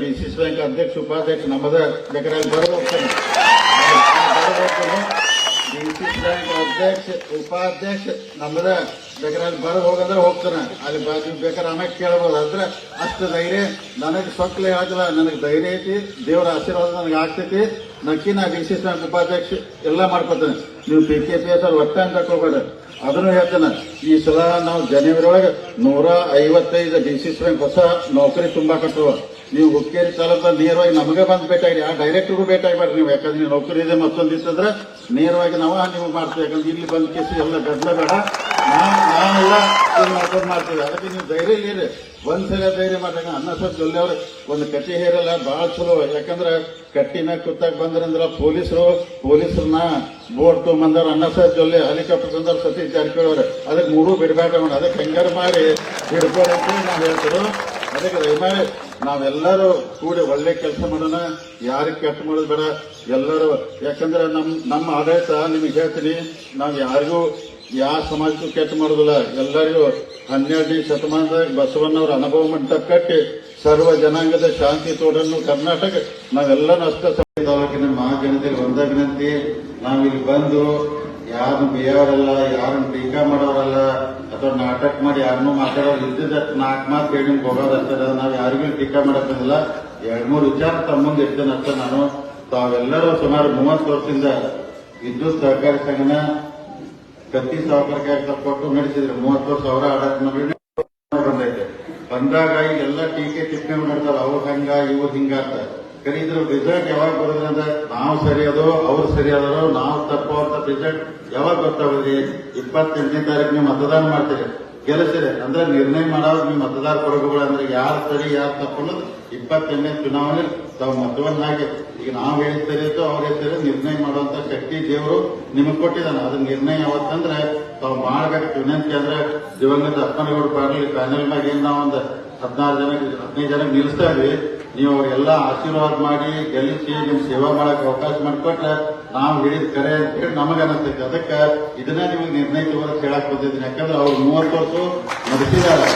D C C bank ಅಧ್ಯಕ್ಷ ಉಪಾಧ್ಯಕ್ಷ ನಮ್ಮದ ಬೇಕಾದ್ರೆ ಅಲ್ಲಿ ಬರೋದು ಹೋಗ್ತಾನೆ ಡಿ ಸಿ ಸಿ ಬ್ಯಾಂಕ್ ಅಧ್ಯಕ್ಷ ಉಪಾಧ್ಯಕ್ಷ ನಮ್ಮದ ಬೇಕಾದ್ರೆ ಬರೋ ಹೋಗಂದ್ರೆ ಹೋಗ್ತಾನೆ. ಅಲ್ಲಿ ನೀವು ಬೇಕಾದ್ರೆ ಆಮೇಲೆ ಕೇಳ್ಬೋದು. ಅಂದ್ರೆ ಅಷ್ಟು ಧೈರ್ಯ ನನಗೆ ಸೊಕ್ಲೆ ಆಗಲ್ಲ. ನನಗೆ ಧೈರ್ಯ ಐತಿ, ದೇವರ ಆಶೀರ್ವಾದ ನನಗೆ ಆಗ್ತೈತಿ. ನಕ್ಕಿ ನಾ ಡಿ ಸಿ ಬ್ಯಾಂಕ್ ಉಪಾಧ್ಯಕ್ಷ ಎಲ್ಲ ಮಾಡ್ಕೊತೇನೆ. ನೀವು ಪಿ ಕೆ ಪಿ ಎಸ್ ಅವ್ರು ಒಟ್ಟ ಅಂತ ಹೋಗ್ಬೇಡ ಅದನ್ನು ಹೇಳ್ತೇನೆ, ಈ ಸಲ ನಾವು ಜನವರಿ ಒಳಗೆ ನೂರ ಐವತ್ತೈದು ಡಿ ಸಿ ಬ್ಯಾಂಕ್ ಹೊಸ ನೌಕರಿ ತುಂಬಾ ಕಟ್ಟುವ ನೀವು ಹುಕ್ಕೇರಿ ತಾಲೂಕ ನೇರವಾಗಿ ನಮಗೆ ಬಂದು ಭೇಟಿಯಾಗಿ, ಆ ಡೈರೆಕ್ಟರ್ಗೂ ಭೇಟಿಯಾಗಬೇಡ್ರಿ ನೀವು. ಯಾಕಂದ್ರೆ ನೀವು ನೌಕರಿ ಇದೆ ಮತ್ತೊಂದು ಇತ್ತಂದ್ರೆ ನೇರವಾಗಿ ನಾವು ನೀವು ಮಾಡ್ತೀವಿ. ಯಾಕಂದ್ರೆ ಇಲ್ಲಿ ಬಂದು ಕೇಸು ಎಲ್ಲ ಗದ್ದಲ ಬೇಡ. ನಾವು ನಾವೆಲ್ಲ ಮಾಡ್ಕೊಂಡು ಮಾಡ್ತೀವಿ. ಅದಕ್ಕೆ ನೀವು ಧೈರ್ಯ ಇರಿ. ಒಂದ್ಸಲ ಧೈರ್ಯ ಮಾಡ್ದಾಗ ಅನ್ನ ಸರ್ ಜೊಲ್ಲೆ ಅವ್ರು, ಒಂದು ಕಟ್ಟಿ ಹೇರಲ್ಲ ಭಾಳ ಚಲೋ. ಯಾಕಂದ್ರೆ ಕಟ್ಟಿನ ಕುತ್ತಾಗ ಬಂದ್ರಂದ್ರ ಪೊಲೀಸರು ಪೊಲೀಸರನ್ನ ಬೋರ್ಡ್ ತೊಗೊಂಬಂದಾರ, ಅನ್ನ ಸರ್ ಜೊಲ್ಲೆ ಹೆಲಿಕಾಪ್ಟರ್ ತಂದ್ರೆ ಸತೀಶ್ ಜಾರಕಿಹೊಳಿ ಅದಕ್ಕೆ ಮೂರು ಬಿಡಬೇಡ ಅದಕ್ಕೆ ಹೆಂಗಾರು ಮಾಡಿ. ಬಿಡ್ಬೋದು ಅಂತ ನಾವು ಹೇಳ್ತೀವಿ ಅದಕ್ಕೆ ದಯಮಾಡಿ ನಾವೆಲ್ಲರೂ ಕೂಡಿ ಒಳ್ಳೆ ಕೆಲಸ ಮಾಡೋಣ, ಯಾರಿಗೆ ಕೆಟ್ಟ ಮಾಡೋದು ಬೇಡ, ಎಲ್ಲರೂ. ಯಾಕಂದ್ರೆ ನಮ್, ನಮ್ಮ ಆಡಳಿತ, ನಿಮಗೆ ಹೇಳ್ತೀನಿ, ನಾವು ಯಾರಿಗೂ ಯಾವ ಸಮಾಜಕ್ಕೂ ಕೆಟ್ಟ ಮಾಡೋದಿಲ್ಲ. ಎಲ್ಲರಿಗೂ ಹನ್ನೆರಡನೇ ಶತಮಾನದಾಗ ಬಸವಣ್ಣವರ ಅನುಭವ ಮಂಟಪ ಕಟ್ಟಿ, ಸರ್ವ ಜನಾಂಗದ ಶಾಂತಿ ತೋಡನ್ನು ಕರ್ನಾಟಕ ನಾವೆಲ್ಲರೂ ಅಷ್ಟ ತಾಲೂಕಿನ ಮಹಾಜನತೆಗೆ ಒಂದ ವಿನಂತಿ, ನಾವಿಲ್ಲಿ ಬಂದು, ಯಾರು ಬೇಯೋರಲ್ಲ ಯಾರನ್ನು ಟೀಕಾ ಮಾಡೋರಲ್ಲ ಅಥವಾ ನಾಟಕ ಮಾಡಿ ಯಾರನ್ನೂ ಮಾತಾಡೋ ಇದ್ದಿದ್ದ ನಾಲ್ಕು ಮಾತು ಹೇಳಿ ನಿಮ್ಗೆ ಹೋಗೋದಂತದ ನಾವು ಯಾರಿಗೂ ಟೀಕಾ ಮಾಡಕ್ಕಿಲ್ಲ ಎರಡು ಮೂರು ವಿಚಾರ ತಮ್ಮ ಮುಂದೆ ಇರ್ತೇನೆ ಅಷ್ಟ ನಾನು. ತಾವೆಲ್ಲರೂ ಸುಮಾರು ಮೂವತ್ತು ವರ್ಷದಿಂದ ಇದ್ದು ಸಹಕಾರಿ ಸಂಘನ ಕತ್ತಿ ಸಹಕಾರಕ್ಕೆ ಕೊಟ್ಟು ನಡೆಸಿದ್ರು. ಮೂವತ್ತು ಆಡಳಿತ ಮಾಡಿ ಬಂದೈತೆ ಬಂದಾಗ ಎಲ್ಲ ಟೀಕೆ ಟಿಪ್ಪಣಿ ಮಾಡ್ತಾರ ಅವ್ರು ಹಂಗ ಇವ್ರು ಹಿಂಗ ಅಂತ. ಕರೆ ರಿಸಲ್ಟ್ ಯಾವಾಗ ಅಂದ್ರೆ ನಾವು ಸರಿ ಅದೋ, ಅವ್ರು ಸರಿ ಅದರೋ ನಾವು ತಪ್ಪು ಅಂತ ರಿಸಲ್ಟ್ ಯಾವಾಗ ಗೊತ್ತಾಗೋದ್ರಿ ಇಪ್ಪತ್ತೆಂಟನೇ ತಾರೀಕು ನೀವು ಮತದಾನ ಮಾಡ್ತೀರಿ, ಗೆಲ್ಲಿಸಿರಿ. ಅಂದ್ರೆ ನಿರ್ಣಯ ಮಾಡೋದು ನೀವು ಮತದಾರ ಕೊರಗುಗಳು ಅಂದ್ರೆ ಯಾರು ಸರಿ, ಯಾರು ತಪ್ಪು ಅನ್ನೋದು ಇಪ್ಪತ್ತೆಂಟನೇ ಚುನಾವಣೆ ತಾವು ಮತವನ್ನಾಗಿ ಈಗ ನಾವು ಹೇಳ್ತಿರೋ ಅವ್ರು ಹೇಳ್ತಾರೆ ನಿರ್ಣಯ ಮಾಡುವಂತ ಶಕ್ತಿ ದೇವರು ನಿಮಗೆ ಕೊಟ್ಟಿದ್ದಾನೆ. ಅದ್ರ ನಿರ್ಣಯ ಯಾವತ್ತಂದ್ರೆ ತಾವು ಮಾಡಬೇಕು. ವಿನಂತಿ ಅಂದ್ರೆ ದಿವಂಗತ ಅಪ್ಪನಗೌಡ ಪಾಟೀಲ್ ಪ್ಯಾನೆಲ್ ಮ್ಯಾಗ ಏನ್ ಒಂದು ಹದಿನಾರು ಜನ ಹದಿನೈದು ಜನ ನಿಲ್ಲಿಸ್ತಾ ಇದ್ವಿ. ನೀವು ಎಲ್ಲ ಆಶೀರ್ವಾದ ಮಾಡಿ, ಗೆಲ್ಲಿಸಿ ನಿಮ್ ಸೇವಾ ಮಾಡಕ್ ಅವಕಾಶ ಮಾಡಿಕೊಟ್ರೆ ನಾವು ಹೇಳಿದ ಕರೆ ಅಂತ ಹೇಳಿ ನಮಗ ಅನಿಸ್ತೈತೆ ಅದಕ್ಕೆ ಇದನ್ನ ನಿಮಗೆ ನಿರ್ಣಯ ತಗೋದಕ್ಕೆ ಹೇಳಕ್ ಬಂದಿದ್ದೀನಿ. ಯಾಕಂದ್ರೆ ಅವ್ರು ಮೂವತ್ತು ವರ್ಷ ನಡೆಸಿದಾರೆ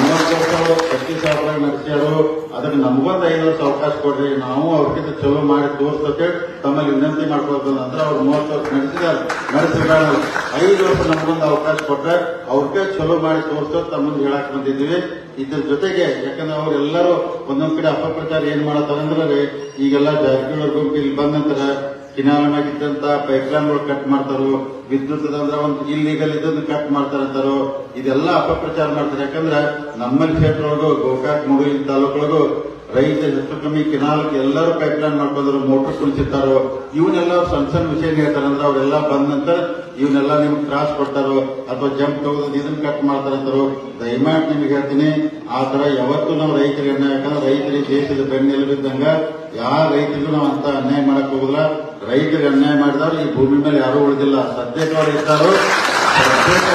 ಅವರು ಪ್ರತಿ ಸಾವಿರ ನಡೆಸ್ಯಾರು ಅದಕ್ಕೆ ನಮಗೊಂದು ಐದು ವರ್ಷ ಅವಕಾಶ ಕೊಡ್ರಿ. ನಾವು ಅವ್ರಿಗಿಂತ ಚಲೋ ಮಾಡಿ ತೋರಿಸ್ತೇವೆ ತಮ್ಮಲ್ಲಿ ವಿನಂತಿ ಮಾಡ್ಕೊಳ್ಬೋದು ಅಂದ್ರೆ ಅವ್ರು ಮೂವತ್ತು ವರ್ಷ ನಡೆಸಿದಾರೆ ನಡೆಸಿದಾರ ಐದು ವರ್ಷ ನಮಗೊಂದು ಅವಕಾಶ ಕೊಟ್ರೆ ಅವ್ರಿಗೆ ಚಲೋ ಮಾಡಿ ತೋರ್ಸೋ ತಮ್ಮಂದು ಹೇಳಕ್ ಬಂದಿದ್ದೀವಿ. ಇದ್ರ ಜೊತೆಗೆ ಯಾಕಂದ್ರೆ ಅವರೆಲ್ಲರೂ ಒಂದೊಂದ್ ಕಡೆ ಅಪಪ್ರಚಾರ ಏನ್ ಮಾಡತ್ತಾರಂದ್ರೆ ಈಗೆಲ್ಲ ಜಾರಕಿಹೊಳಿ ಗುಂಪು ಇಲ್ಲಿ ಬಂದ ನಂತರ ಕಿನಾಲ್ ಮ್ಯಾಗಿದ್ದಂತ ಪೈಪ್ಲೈನ್ಗಳು ಕಟ್ ಮಾಡ್ತಾರೋ ವಿದ್ಯುತ್ ಅಂದ್ರೆ ಒಂದು ಇಲ್ಲಿಗಲ್ ಇದ್ದದ್ದು ಕಟ್ ಮಾಡ್ತಾರೆ ಅಂತಾರೋ, ಇದೆಲ್ಲ ಅಪಪ್ರಚಾರ ಮಾಡ್ತಾರೆ. ಯಾಕಂದ್ರೆ ನಮ್ಮಲ್ಲಿ ಕ್ಷೇತ್ರ ಒಳಗೂ ಗೋಕಾಕ್, ಮುಗುಲಿ ತಾಲೂಕೊಳಗೂ ರೈತ ಹೆಚ್ಚು ಕಮ್ಮಿ ಕಿನಾಲ್ಗೆ ಎಲ್ಲರೂ ಪೈಪ್ಲೈನ್ ಮಾಡ್ಕೊಂಡ್ರು, ಮೋಟರ್ ಕುಣಿಸಿರ್ತಾರೋ ಇವನ್ನೆಲ್ಲ ಸಣ್ಣ ಸಣ್ಣ ವಿಷಯ ಹೇಳ್ತಾರಂದ್ರೆ ಅವರೆಲ್ಲ ಬಂದ ನಂತರ ಇವನ್ನೆಲ್ಲ ನಿಮ್ಗೆ ಕ್ರಾಸ್ ಕೊಡ್ತಾರೋ, ಅಥವಾ ಜಂಪ್ ತಗೋದು, ಇದನ್ನ ಕಟ್ ಮಾಡ್ತಾರಂತಾರೋ ದಯಮಾಡಿ ನಿಮ್ಗೆ ಹೇಳ್ತೀನಿ, ಆ ತರ ಯಾವತ್ತೂ ನಾವು ರೈತರಿಗೆ ಯಾಕಂದ್ರೆ ರೈತರಿಗೆ ದೇಶದ ಬೆನ್ನೆಲುಬಿದ್ದಂಗ ಯಾವ ರೈತರಿಗೂ ನಾವು ಅಂತ ಅನ್ಯಾಯ ಮಾಡಕ್ ಹೋಗುದಿಲ್ಲ. ರೈತರಿಗೆ ಅನ್ಯಾಯ ಮಾಡಿದವ್ರು ಈ ಭೂಮಿ ಮೇಲೆ ಯಾರೂ ಉಳಿದಿಲ್ಲ. ಸದ್ಯಕ್ಕೆ ಅವ್ರು ಇದ್ದಾರೋ, ಸದ್ಯಕ್ಕೆ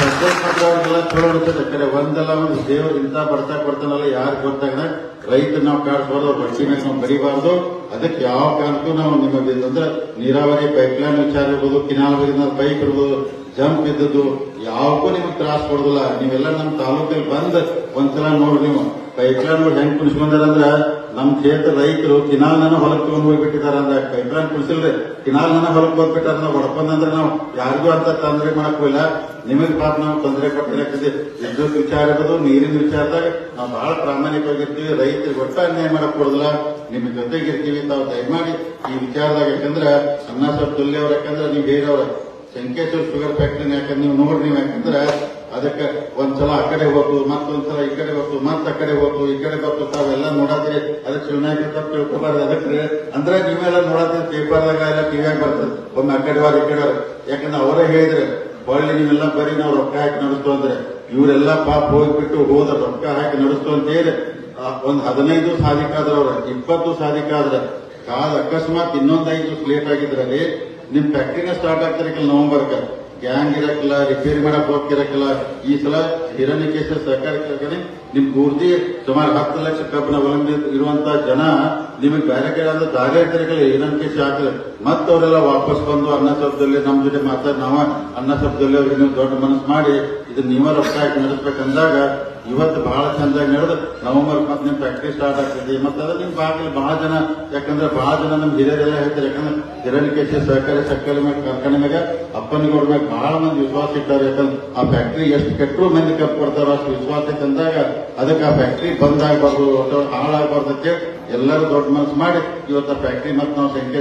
ಸದ್ಯಕ್ಕೆ ಮಾತ್ರ ಅವ್ರಿಗೆಲ್ಲ ಚಲೋ ಉಳಿತದೆ ಕರೆ ಒಂದಲ್ಲ ಒಂದು ದೇವರು ಇಂತ ಬರ್ತಾ ಬರ್ತಾನಲ್ಲ ಯಾರು ಗೊತ್ತಾಗ ರೈತ ನಾವು ಕಾಡ್ಬಾರ್ದು ಬಡ್ಡಿ ಮೇಲೆ ನಾವು ಬರೀಬಾರ್ದು. ಅದಕ್ಕೆ ಯಾವ ಕಾರಣಕ್ಕೂ ನಾವು ನಿಮಗೆ ಅಂದ್ರೆ ನೀರಾವರಿ ಪೈಪ್ಲೈನ್ ವಿಚಾರ ಇರ್ಬೋದು, ಕಿನಾಲ್ ಪೈಪ್ ಇರ್ಬೋದು ಜಂಪ್ ಇದ್ದದ್ದು ಯಾವಕ್ಕೂ ನಿಮಗೆ ತ್ರಾಸ ಕೊಡೋದಿಲ್ಲ. ನೀವೆಲ್ಲ ನಮ್ಮ ತಾಲೂಕಲ್ಲಿ ಬಂದ್ ಒಂದ್ಸಲ ನೋಡಿ ನೀವು. ಪೈಪ್ಲೈನ್ ಹೆಂಗ್ ಕುಣಿಸ್ಕೊಂಡಾರ ಅಂದ್ರ ನಮ್ ಕ್ಷೇತ್ರ ರೈತರು ಕಿನಾಲ್ ನನ್ನ ಹೊಲಕ್ ತಗೊಂಡ್ ಹೋಗ್ಬಿಟ್ಟಿದಾರ ಅಂದ್ರ ಪೈಪ್ಲೈನ್ ಕುಣಿಸಿಲ್ರಿ. ಕಿನಾಲ್ ನನ್ನ ಹೊಲಕ್ ಹೋಗ್ಬಿಟ್ಟಾರ ನಾವು ಹೊಡ್ಕೊಂಡ್ರೆ ನಾವು ಯಾರಿಗೂ ಅಂತ ತೊಂದರೆ ಮಾಡಕ್ ಹೋಗಿಲ್ಲ ನಿಮಗೆ ಪಾಪ ನಾವು ತೊಂದರೆ ಕೊಟ್ಟಿರಕ್ಕಿದೆ ವಿದ್ಯುತ್ ವಿಚಾರ ಇರೋದು, ನೀರಿನ ವಿಚಾರದಾಗ ನಾವು ಬಹಳ ಪ್ರಾಮಾಣಿಕವಾಗಿರ್ತೀವಿ. ರೈತರಿಗೆ ಒಟ್ಟ ಅನ್ಯಾಯ ಮಾಡಕ್ ಕೊಡೋದಿಲ್ಲ ನಿಮ್ ಜೊತೆಗಿರ್ತೀವಿ ತಾವು ದಯಮಾಡಿ ಈ ವಿಚಾರದಾಗ ಯಾಕಂದ್ರ ಅನ್ನ ಸ್ವಲ್ಪ ಅವ್ರ ಯಾಕಂದ್ರೆ ನೀವು ಬೇರೆಯವ್ರ ಸಂಕೇಶ್ವರ್ ಶುಗರ್ ಫ್ಯಾಕ್ಟ್ರಿನ ಯಾಕಂದ್ರೆ ನೀವು ನೋಡ್ರಿ ನೀವು ಯಾಕಂದ್ರೆ ಅದಕ್ಕೆ ಒಂದ್ಸಲ ಆ ಕಡೆ ಹೋಗ್ತು ಮತ್ತೊಂದ್ಸಲ ಈ ಕಡೆ ಹೋಗ್ತು ಮತ್ತ ಆ ಕಡೆ ಹೋಗ್ತು ಈ ಕಡೆ ಬರ್ತು ತಾವೆಲ್ಲ ನೋಡಾದ್ರಿ ಅದಕ್ಕೆ ಶಿವನಾಯಕ ತಪ್ಪು ತಿಳ್ಕೊಬಾರ್ದು. ಅದಕ್ಕೆ ಅಂದ್ರೆ ನೀವೆಲ್ಲ ನೋಡತ್ರಿ ಪೇಪರ್ದಾಗ ಎಲ್ಲ ಟಿವಿಯಾಗ ಬರ್ತದೆ. ಒಮ್ಮೆ ಆ ಕಡೆ ಈ ಕಡೆ. ಯಾಕಂದ್ರೆ ಅವರೇ ಹೇಳಿದ್ರೆ ಹೊಳ್ಳಿ ನೀವೆಲ್ಲ ಬರೀ ನಾವು ರೊಕ್ಕ ಹಾಕಿ ನಡೆಸ್ತು ಅಂದ್ರೆ ಇವರೆಲ್ಲ ಪಾಪ ಹೋಗ್ಬಿಟ್ಟು ಹೋದ ರೊಕ್ಕ ಹಾಕಿ ನಡೆಸ್ತು ಅಂತ ಹೇಳಿ ಒಂದ್ ಹದಿನೈದು ಸಾಧಿಕಾದ್ರ ಅವ್ರ ಇಪ್ಪತ್ತು ಸಾಧಿಕಾದ್ರ ಕಾದ ಅಕಸ್ಮಾತ್ ಇನ್ನೊಂದ್ ಐದು ಲೇಟ್ ಆಗಿದ್ರಲ್ಲಿ, ನಿಮ್ ಫ್ಯಾಕ್ಟ್ರಿನ ಸ್ಟಾರ್ಟ್ ಆಗ್ತಾರೆ ನವೆಂಬರ್ಗೆ ಗ್ಯಾಂಗ್ ಇರಕ್ಕಿಲ್ಲ ರಿಪೇರಿ ಮಾಡಕ್ ಹೋಗ್ತಿರಕ್ಕಿಲ್ಲ ಈ ಸಲ ಹಿರಣ್ಯಕೇಶ ಸಹಕಾರ ನಿಮ್ ಪೂರ್ತಿ ಸುಮಾರು ಹತ್ತು ಲಕ್ಷ ಕಬ್ಬಿನ ಅವಲಂಬಿ ಇರುವಂತ ಜನ ನಿಮಗೆ ಬೇರೆ ಕಡೆ ಅಂದ್ರೆ ದಾರಿ ಇರ್ತಿರಲಿಲ್ಲ ಹಿರಣ್ಯಕೇಶ ಹಾಕಿದ್ರೆ. ಮತ್ತವರೆಲ್ಲ ವಾಪಸ್ ಬಂದು ಅನ್ನ ಶಬ್ದದಲ್ಲಿ ನಮ್ ಜೊತೆ ಮಾತಾಡಿ, ನಾವ ಅನ್ನ ಶಬ್ದದಲ್ಲಿ ಅವ್ರಿಗೆ ನೀವು ದೊಡ್ಡ ಮನಸ್ಸು ಮಾಡಿ, ಇದನ್ನ ನೀವ ರೊಕ್ಕ ಹಾಕಿ ನಡೆಸ್ಬೇಕಂದಾಗ ಇವತ್ತು ಬಹಳ ಚಂದಾಗಿ ನಡೆದು ನವೆಂಬರ್ ಮತ್ತೆ ನಿಮ್ ಫ್ಯಾಕ್ಟ್ರಿ ಸ್ಟಾರ್ಟ್ ಆಗ್ತದೆ. ಮತ್ತೆ ಅದ್ರ ನಿಮ್ ಬಾಗಿಲ್ ಬಹಳ ಜನ, ಯಾಕಂದ್ರೆ ಬಹಳ ಜನ ನಮ್ ಹಿರಿಯರೆಲ್ಲ ಹೇಳ್ತಾರೆ, ಯಾಕಂದ್ರೆ ಹಿರಣ್ಯಕೇಶ ಸಹಕಾರಿ ಸಕ್ಕರೆ ಮೇಲೆ ಕಾರ್ಖಾನೆ ಮೇಲೆ ಅಪ್ಪನಿಗೌಡ ಮೇಲೆ ಬಹಳ ಮಂದಿ ವಿಶ್ವಾಸ ಇಟ್ಟಾರೆ, ಯಾಕಂದ್ರೆ ಆ ಫ್ಯಾಕ್ಟ್ರಿ ಎಷ್ಟು ಕೆಟ್ಟರು ಮಂದಿ ಕಪ್ ಕೊಡ್ತಾರೋ ಅಷ್ಟು ವಿಶ್ವಾಸ ಇತ್ತಂದಾಗ ಅದಕ್ಕೆ ಆ ಫ್ಯಾಕ್ಟ್ರಿ ಬಂದ್ ಆಗ್ಬಾರ್ದು ಹಾಳಾಗಬಾರ್ದು ಎಲ್ಲರೂ ದೊಡ್ಡ ಮನಸ್ಸು ಮಾಡಿ ಇವತ್ತು ಆ ಫ್ಯಾಕ್ಟ್ರಿ ಮತ್ತೆ ನಾವು ಸಂಖ್ಯೆ